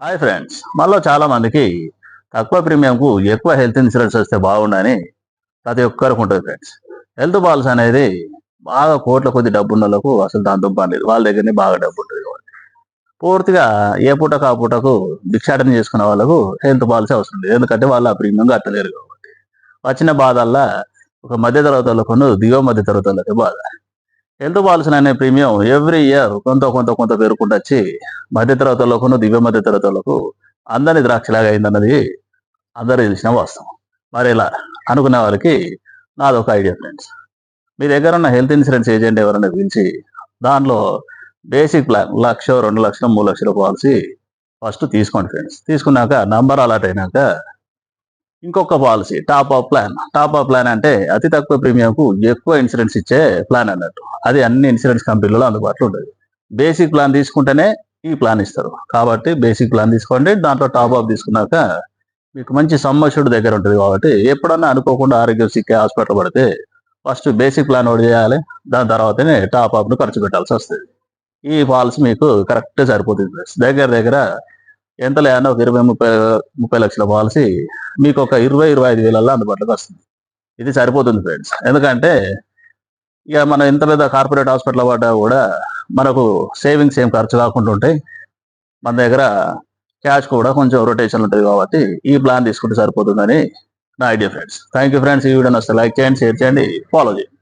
Hi friends మనలో చాలా మందికి తక్కువ ప్రీమియంకు ఎక్కువ హెల్త్ ఇన్సూరెన్స్ వస్తే బాగుండని ప్రతి ఒక్కరికి ఉంటుంది ఫ్రెండ్స్ హెల్త్ పాలసీ అనేది బాగా కోట్ల కొద్ది డబ్బున్న వాళ్ళకు అసలు దాంతో పని లేదు. వాళ్ళ దగ్గరనే బాగా డబ్బు ఉంటుంది కాబట్టి. పూర్తిగా ఏ పూటకు ఆ పూటకు భిక్షాటన చేసుకున్న వాళ్ళకు హెల్త్ పాలసీ అవసరం లేదు. ఎందుకంటే వాళ్ళు ఆ ప్రీమియం కట్టలేరు కాబట్టి. వచ్చిన బాధల్లా ఒక మధ్య తరగతి వాళ్ళకు దిగువ మధ్య తరగతి బాధ. హెల్త్ పాలసీ అనే ప్రీమియం ఎవ్రీ ఇయర్ కొంత కొంత కొంత పేరుకుంటూ వచ్చి మధ్యతరగతులకు దివ్య మధ్య అందరినీ అందరి ద్రాక్షలాగా అయిందన్నది అందరూ తెలిసిన వాస్తవం. మరి ఇలా అనుకునే వారికి నాదొక ఐడియా ఫ్రెండ్స్. మీ దగ్గర ఉన్న హెల్త్ ఇన్సూరెన్స్ ఏజెంట్ ఎవరైనా పిలిచి దానిలో బేసిక్ ప్లాన్ లక్ష రెండు లక్షలు మూడు లక్షల పాలసీ ఫస్ట్ తీసుకోండి ఫ్రెండ్స్. తీసుకున్నాక నంబర్ అలాట్ అయినాక ఇంకొక policy top up plan top up plan అంటే అతి తక్కువ ప్రీమియంకు ఎక్కువ ఇన్సూరెన్స్ ఇచ్చే ప్లాన్ అన్నట్టు. అది అన్ని ఇన్సూరెన్స్ కంపెనీలలో అందుబాటులో ఉంటుంది బేసిక్ ప్లాన్ తీసుకుంటేనే ఈ ప్లాన్ ఇస్తారు. కాబట్టి బేసిక్ ప్లాన్ తీసుకోండి. దాంట్లో టాప్ ఆఫ్ తీసుకున్నాక మీకు మంచి సమ్మర్షుడు దగ్గర ఉంటుంది కాబట్టి ఎప్పుడన్నా అనుకోకుండా ఆరోగ్యం సిక్కే హాస్పిటల్ పడితే ఫస్ట్ బేసిక్ ప్లాన్ ఒకటి చేయాలి. దాని తర్వాతనే టాప్ అప్ను ఖర్చు పెట్టాల్సి వస్తుంది. ఈ పాలసీ మీకు కరెక్ట్ సరిపోతుంది. దగ్గర దగ్గర ఎంత లేదన్నా ఒక ఇరవై ముప్పై ముప్పై లక్షల పాలసీ మీకు ఒక ఇరవై ఇరవై ఐదు వేలల్లో అందుబాటులోకి వస్తుంది. ఇది సరిపోతుంది ఫ్రెండ్స్. ఎందుకంటే ఇక మనం ఎంత పెద్ద కార్పొరేట్ హాస్పిటల్ పడ్డా కూడా మనకు సేవింగ్స్ ఏం ఖర్చు కాకుండా ఉంటాయి. మన దగ్గర క్యాష్ కూడా కొంచెం రొటేషన్ ఉంటుంది కాబట్టి ఈ ప్లాన్ తీసుకుంటే సరిపోతుందని నా idea friends. Thank you friends. ఈ వీడియో వస్తే లైక్ చేయండి షేర్ చేయండి ఫాలో చేయండి.